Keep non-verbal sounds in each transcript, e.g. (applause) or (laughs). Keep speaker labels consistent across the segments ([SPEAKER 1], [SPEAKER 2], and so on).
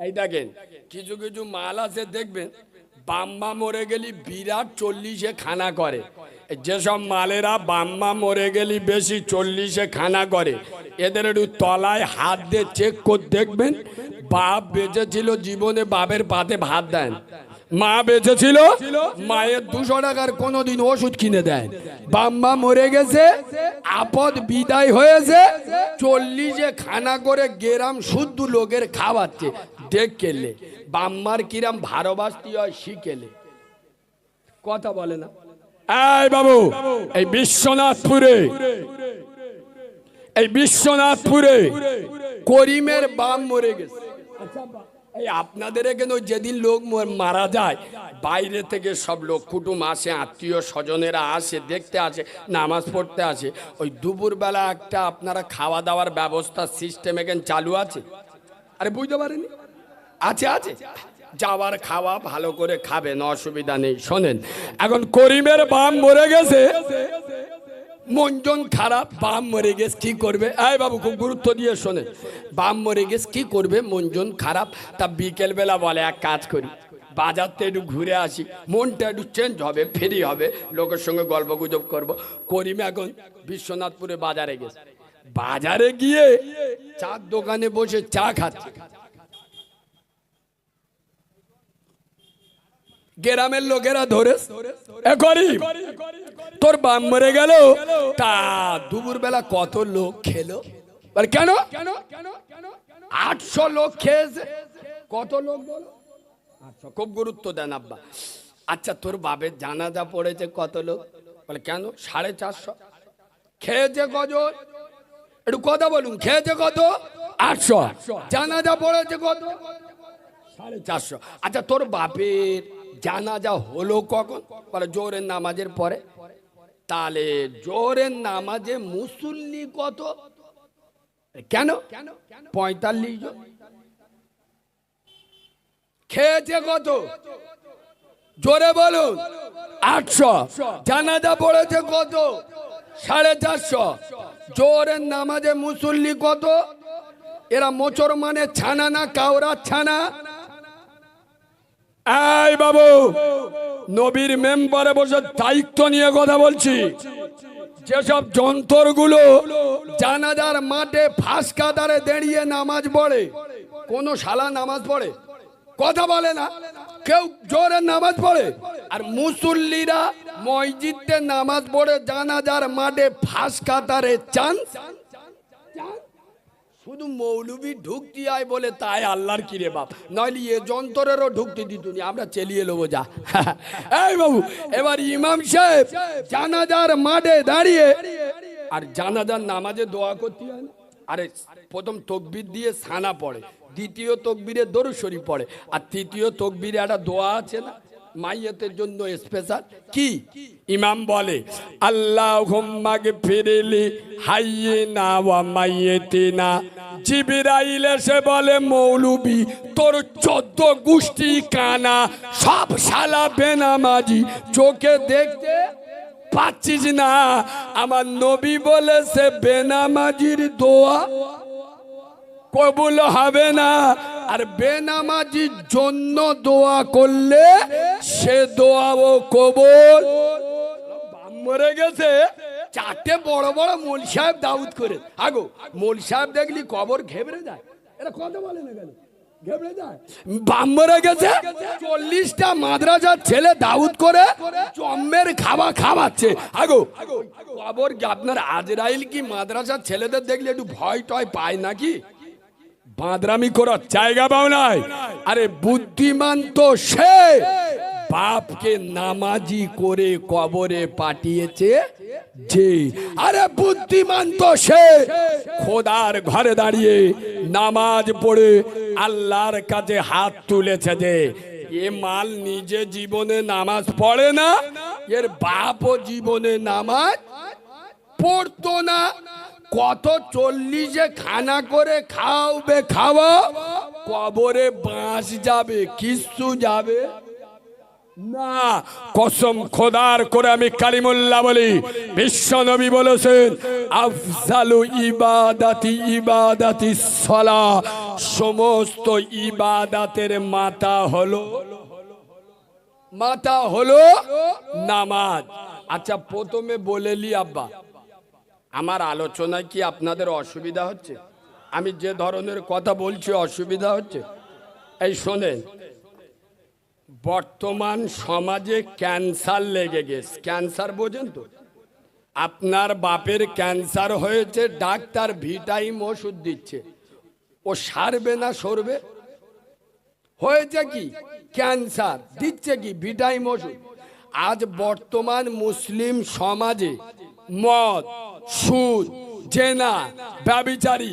[SPEAKER 1] এই দেখেন, কিছু কিছু মাল আছে, দেখবেন, বাম্মা মরে গেলি বিরাট চল্লিশে খানা করে। যেসব মালেরা বাম্মা মরে গেলি বেশি চল্লিশে খানা করে, এদের একটু তলায় হাত দিয়ে চেক করে, দেখবেন, বাপ বেঁচেছিল জীবনে বাপের পাতে ভাত দেন। মা বেঁচেছিল মায়ের দুশো টাকার কোনোদিন ওষুধ কিনে দেয় বাম্মা মরে গেছে, আপদ বিদায় হয়েছে, চল্লিশে খানা করে গেরাম শুদ্ধ লোকের খাওয়াচ্ছে। দেখ কেলে বাম্মার কিরাম ভারবাস্তি হয় শিখেলে। কথা বলে না। এই বাবু এই বিশ্বনাথপুরে এই বিশ্বনাথপুরে করিমের বাম মরে গেছে। এই আপনাদের এখানে যেদিন লোক মর- মারা যায় বাইরে থেকে সব লোক কুটুম আসে আত্মীয় স্বজনেরা আসে দেখতে আসে নামাজ পড়তে আসে। ওই দুপুরবেলা একটা আপনারা খাওয়া দাওয়ার ব্যবস্থা সিস্টেম এখানে চালু আছে? আরে বুঝতে পারেনি। আছে আছে। যাওয়ার খাওয়া ভালো করে খাবেন অসুবিধা নেই। শোনেন, এখন করিমের বাম মরে গেছে, মনজন খারাপ বাম মরে গেছে, কি করবে? এই বাবু, খুব গুরুত্ব দিয়ে শোনে বাম মরে গেছে, কি করবে? মনজন খারাপ, তা বিকেল বেলা বলে এক কাজ করি, বাজারতে একটু ঘুরে আসি। মনটা একটু চেঞ্জ হবে ফ্রি হবে, লোকের সঙ্গে গল্প গুজব করব। করিম এখন বিশ্বনাথপুরে বাজারে গেছে। বাজারে গিয়ে চার দোকানে বসে চা খাচ্ছে। গ্রামের লোকেরা ধরে তোর বাম মরে গেল, তা দুপুর বেলা কত লোক খেলো? বলে, কেন? আটশো লোক খেয়েছে। কত লোক বলো? আচ্ছা খুব গুরুত্ব দেন আব্বা। আচ্ছা তোর বাপের জানাজা পড়েছে কত লোক? বলে, কেন? সাড়ে চারশো। খেয়েছে কজন একটু কথা বলুন, খেয়েছে কত? আটশো। জানাজা পড়েছে কত? সাড়ে চারশো। আচ্ছা তোর বাপের জানাজা হলো কখন? বলে জোরের নামাজের পরে। তাহলে জোরের নামাজে মুসল্লি কত? কেন? পঁয়তাল্লিশ জন। খেয়েছে কত? জোরে বলুন। আটশো। জানাজা পড়েছে কত? সাড়ে চারশো। জোরের নামাজে মুসল্লি কত? এরা মোচর মানে ছানা না কাউরা ছানা? এই বাবু, নবীর মেম্বারে বসে দায়িত্ব নিয়ে কথা বলছি। যেসব যন্ত্রগুলো জানাজার মাঠে ফাঁস কাতারে দাঁড়িয়ে নামাজ পড়ে, কোন শালা নামাজ পড়ে, কথা বলে না। কেউ জোরে নামাজ পড়ে, আর মুসল্লিরা মসজিদে নামাজ পড়ে জানাজার মাঠে ফাঁস কাতারে চান্স শুধু মৌলবি ঢুকতি আয় বলে তাই আল্লাহর কিরে বাপ। নইলে এ যন্ত্রেরও ঢুকতে দিত আমরা চেলিয়ে নেব যা। (laughs) এই বাবু, এবার ইমাম সাহেব জানাজার মাঠে দাঁড়িয়ে, আর জানাজার নামাজে দোয়া করতে হয় আরে, প্রথম তকবির দিয়ে সানা পড়ে, দ্বিতীয় তকবিরে দরুশরী পড়ে, আর তৃতীয় তকবিরে একটা দোয়া আছে না? মাইয়াতের জন্য স্পেশাল কি? ইমাম বলে আল্লাহ ফিরেলি হাইয়ে না ওয়া মাইয়েতে না জিবিরাইল এসে বলে, মৌলবি, তোর চোদ্দ গোষ্ঠী কানা, সব শালা বেনামাজি। চোখে দেখতে পাচ্ছিস না, আমার নবী বলেছে, বেনামাজির দোয়া কবুল হবে না। আর বেনামাজির জন্য দোয়া করলে সে দোয়াও কবুল। মরে গেছে। চারটে বড় বড় মোল সাহেব দাউদ করে। আগো, মোল সাহেব দেখলি কবর ঘেবড়ে যায়। এটা কথা বলে না মরে গেছে, চল্লিশটা মাদ্রাসার ছেলে দাউদ করে খাওয়াচ্ছে। আপনার আজরাইল কি মাদ্রাসার ছেলেদের দেখলে একটু ভয় টয় পায় নাকি? বাঁদরামি করার জায়গা পাও নাই। আরে বুদ্ধিমান তো সে। বাপকে নামাজি করে কবরে পাঠিয়েছে যে, আরে বুদ্ধিমান তো সে, খোদার ঘরে দাঁড়িয়ে নামাজ পড়ে আল্লাহর কাছে হাত তুলেছে যে, এ মাল নিজে জীবনে নামাজ পড়ে না, এর বাপও জীবনে নামাজ পড়তো না। কত চল্লিশে খানা করে খাওবে খাওয়া, কবরে বাঁশ যাবে, কিচ্ছু যাবে। না, কসম খোদার করে আমি কালিমুল্লাহ বলি। বিশ্ব নবী বলেছেন, আফজালু ইবাদাতি ইবাদাতি সলা। সমস্ত ইবাদাতের মাতা হলো মাতা হলো নামাজ। আচ্ছা প্রথমে বলে লি আব্বা, আমার আলোচনায় কি আপনাদের অসুবিধা হচ্ছে? আমি যে ধরনের কথা বলছি, অসুবিধা হচ্ছে? এই শোনেন বর্তমান সমাজে ক্যান্সার লেগে গেছে। ক্যান্সার বোঝেন তো? আপনার বাপের ক্যান্সার হয়েছে, ডাক্তার ভিটাইম ওষুধ দিচ্ছে। ও সারবে না, সরবে? হয়েছে কি? ক্যান্সার। দিচ্ছে কি? ভিটাইম ওষুধ। আজ বর্তমান মুসলিম সমাজে মদ, সুদ জেনা ব্যবিচারী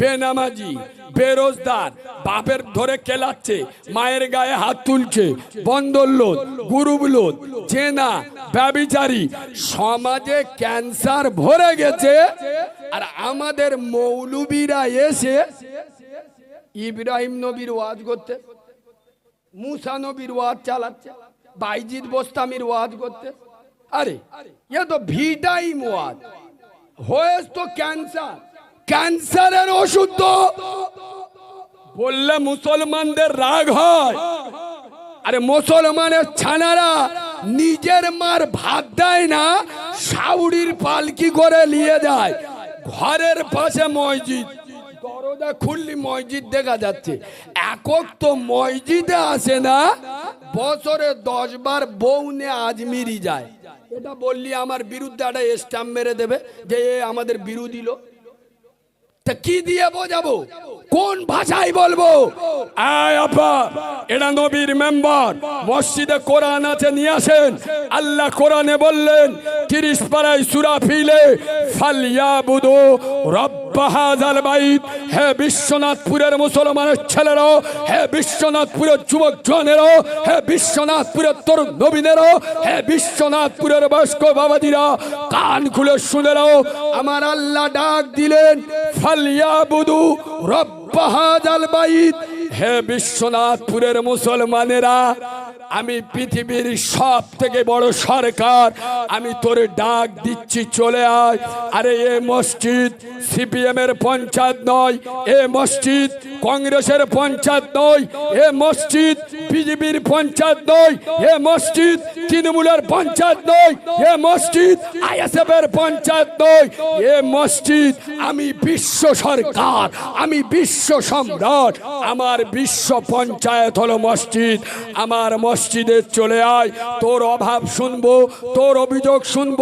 [SPEAKER 1] বেনামাজি বেরোজগার বাপের ধরে কেলাচ্ছে, মায়ের গায়ে হাত তুলছে বন্দর লোদ গুরুব লোদ জেনা ব্যবিচারী সমাজে ক্যান্সার ভরে গেছে, আর আমাদের মৌলবীরা এসে ইব্রাহিম নবীর ওয়াজ করতে, মুসা নবীর ওয়াজ চালাচ্ছে, বাইজিদ বোস্তামির ওয়াজ করতে। আরে, এ তো ভিটাইম ওয়াজ। হয়েছ তো ক্যান্সার। ক্যান্সারের ওষুধ তো। বললে মুসলমানদের রাগ হয়। আরে মুসলমানের ছানারা নিজের মার ভাত দেয় না সাউরির পালকি করে নিয়ে যায়। ঘরের পাশে মসজিদ। দরজা খুললি, মসজিদ দেখা যাচ্ছে। একক তো মসজিদে আসে না, বছরে দশ বার বউ নে আজমিরি যায়। এটা বললি আমার বিরুদ্ধে একটা স্ট্যাম্প মেরে দেবে যে আমাদের বিরোধী লোক। তা কি দিয়ে বোঝাবো? কোন ভাষায় বলব? আপা এটা নবীর মেম্বার। মসজিদে কোরআন আছে, নিয়ে আসেন। আল্লাহ কোরআনে বললেন, তিরিশ পাড়ায় সুরা ফিলে ফালিয়া বুধো রব্বাহাজাল বাইত। হে বিশ্বনাথপুরের মুসলমানের ছেলেরাও, হে বিশ্বনাথপুরের যুবক জনেরও, হে বিশ্বনাথপুরের তরুণ নবীনেরও, হে বিশ্বনাথপুরের বয়স্ক বাবাদিরা, কান খুলে শুনেরাও আমার আল্লাহ ডাক দিলেন ফালিয়া বুধু হে বিশ্বনাথপুরের মুসলমানেরা, আমি পৃথিবীর সব থেকে বড় সরকার। আমি তোরে ডাক দিচ্ছি, চলে আয়। আরে এ মসজিদ সিপিএম এর পঞ্চায়েত নয়, এ মসজিদ কংগ্রেসের পঞ্চায়েত নয় এ মসজিদ, বিজেপির পঞ্চায়েত নয় এ মসজিদ, তৃণমূলের পঞ্চায়েত নয় এ মসজিদ আইএসএফ এর পঞ্চায়েত নয় এ মসজিদ, আমি বিশ্ব সরকার, আমি বিশ্ব সম্রাট, আমার বিশ্ব পঞ্চায়েত হলো মসজিদ, আমার মসজিদে চলে আয়, তোর অভাব শুনব, তোর অভিযোগ শুনব,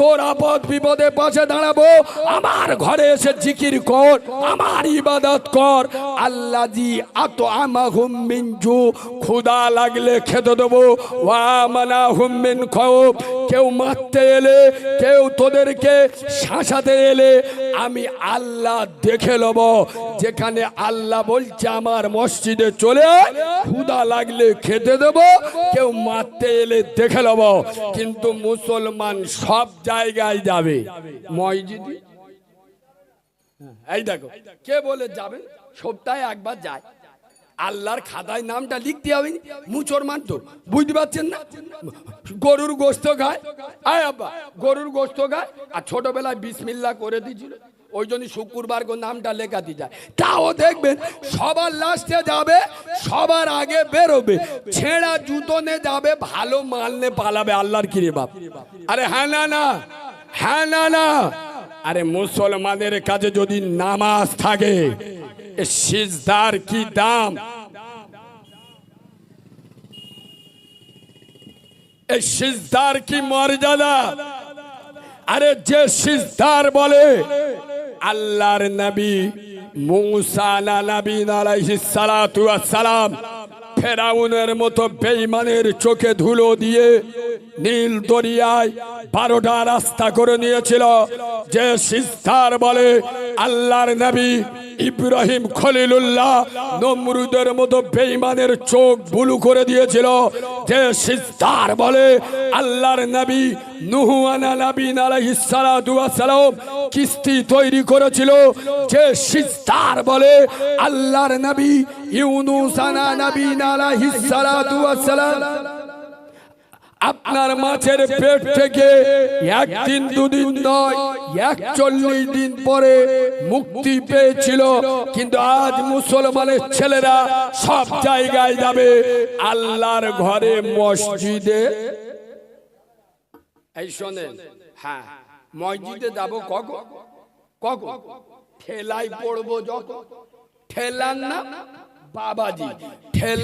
[SPEAKER 1] তোর আপদ বিপদে পাশে দাঁড়াবো, আমার ঘরে এসে জিকির কর, আমার ইবাদত কর আল্লাহ জি আত আমা হুমিনজু ক্ষুদা লাগলে খেতে দেবো। ওয়া মানা হুমিন খৌফ কেউ মারতে এলে, কেউ তোদেরকে শাসাতে এলে, আমি আল্লাহ দেখে লব যেখানে আল্লাহ বলছে, আমার মসজিদে চলে ক্ষুধা লাগলে খেতে দেব। কেউ মারতে এলে দেখে লব কিন্তু মুসলমান সব জায়গায় যাবে। মসজিদে? এই দেখো, কে বলে যাবে? সপ্তাহে একবার যায়। আল্লাহর খাতায় নামটা লিখতে হবে। মুসলমান তো বুঝতে পারছেন না? গরুর গোস্ত খায়। আয় আব্বা, গরুর গোস্ত খায়। আর ছোটবেলায় বিসমিল্লা করে দিয়েছিল। ওই জন্য শুক্রবার করে নামটা লেখাতে যায়। তাও দেখবেন সবার লাস্টে যাবে, সবার আগে বেরোবে। ছেঁড়া জুতো নে যাবে, ভালো মাল নে পালাবে আল্লাহর কিরে বাপ। আরে হ্যাঁ না না হ্যাঁ না না। আরে মুসলমানের কাছে যদি নামাজ থাকে সিজদার কি দাম? এই সিজদার কি মর্যাদা? আরে যে সিজদার বলে, আল্লাহর নবী মুসা নবী আলাইহিস সালাতু ওয়াস সালাম, ফেরাউনের মতো বেঈমানের চোখে ধুলো দিয়ে নীল দরিয়ায় বারোটা রাস্তা করে নিয়েছিল। যে সিস্তার বলে, আল্লাহর নবী ইব্রাহিম খলিলুল্লাহ নমরুদের মতো বেঈমানের চোখ বুলু করে দিয়েছিল। যে সিস্তার বলে, আল্লাহর নবী নুহু আনা নবীন আলাইহিস সালাতু ওয়াস সালাম কিস্তি তৈরি করেছিল। যে সিস্তার বলে, আল্লাহর নবী ইউনুস আনা নবীন আলাইহিস সালাতু ওয়াস সালাম আপনার মাছের পেট থেকে একদিন দুদিন নয়, একচল্লিশ দিন পরে মুক্তি পেয়েছিল। কিন্তু আজ মুসলমানের ছেলেরা সব জায়গায় যাবে আল্লাহর ঘরে মসজিদে। এই শোনেন হ্যাঁ মসজিদে যাব কখন? কখন? ঠেলাই পড়ব যখন? ঠেলান না বাবাজি। ঠেলা